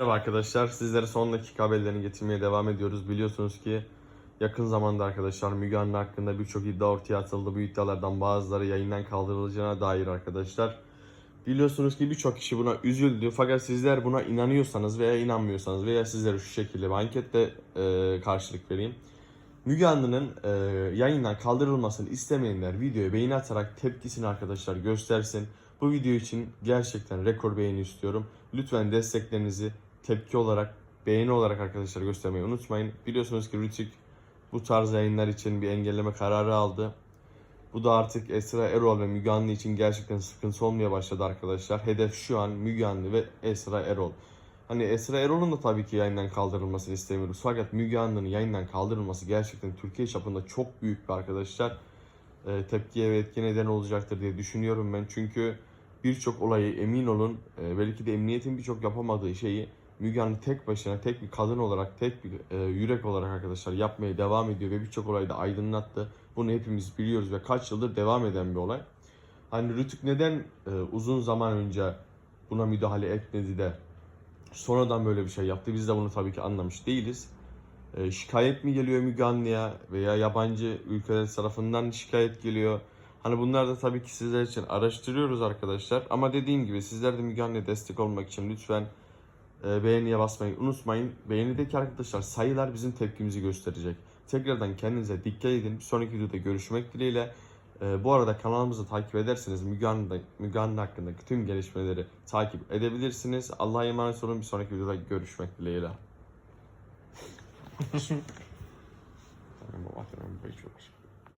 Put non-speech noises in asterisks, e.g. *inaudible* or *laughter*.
Merhaba arkadaşlar, sizlere son dakika haberlerini getirmeye devam ediyoruz. Biliyorsunuz ki yakın zamanda arkadaşlar Müge Anlı hakkında birçok iddia ortaya atıldı. Bu iddialardan bazıları yayından kaldırılacağına dair arkadaşlar. Biliyorsunuz ki birçok kişi buna üzüldü. Fakat sizler buna inanıyorsanız veya inanmıyorsanız veya sizlere şu şekilde bir anketle e, karşılık vereyim. Müge Anlı'nın e, yayından kaldırılmasını istemeyenler videoya beğeni atarak tepkisini arkadaşlar göstersin. Bu video için gerçekten rekor beğeni istiyorum. Lütfen desteklerinizi tepki olarak, beğeni olarak arkadaşlar göstermeyi unutmayın. Biliyorsunuz ki Rütük bu tarz yayınlar için bir engelleme kararı aldı. Bu da artık Esra Erol ve Müge Anlı için gerçekten sıkıntı olmaya başladı arkadaşlar. Hedef şu an Müge Anlı ve Esra Erol. Hani Esra Erol'un da tabii ki yayından kaldırılmasını istemiyoruz. Fakat Müge Anlı'nın yayından kaldırılması gerçekten Türkiye çapında çok büyük bir arkadaşlar e, tepkiye ve etki neden olacaktır diye düşünüyorum ben. Çünkü birçok olayı emin olun e, belki de emniyetin birçok yapamadığı şeyi Müge Anlı tek başına tek bir kadın olarak tek bir e, yürek olarak arkadaşlar yapmaya devam ediyor ve birçok olayı da aydınlattı. Bunu hepimiz biliyoruz ve kaç yıldır devam eden bir olay. Hani Rütük neden e, uzun zaman önce buna müdahale etmedi de sonradan böyle bir şey yaptı. Biz de bunu tabii ki anlamış değiliz. E, şikayet mi geliyor Müge Anlı'ya veya yabancı ülkeler tarafından şikayet geliyor. Hani bunlar da tabii ki sizler için araştırıyoruz arkadaşlar. Ama dediğim gibi sizler de Müge Anlı'ya destek olmak için lütfen beğeniye basmayı unutmayın. Beğenideki arkadaşlar sayılar bizim tepkimizi gösterecek. Tekrardan kendinize dikkat edin. Bir sonraki videoda görüşmek dileğiyle. E, bu arada kanalımızı takip ederseniz Müge, Anlı hakkındaki tüm gelişmeleri takip edebilirsiniz. Allah'a emanet olun. Bir sonraki videoda görüşmek dileğiyle. Baba, *laughs* tamam, çok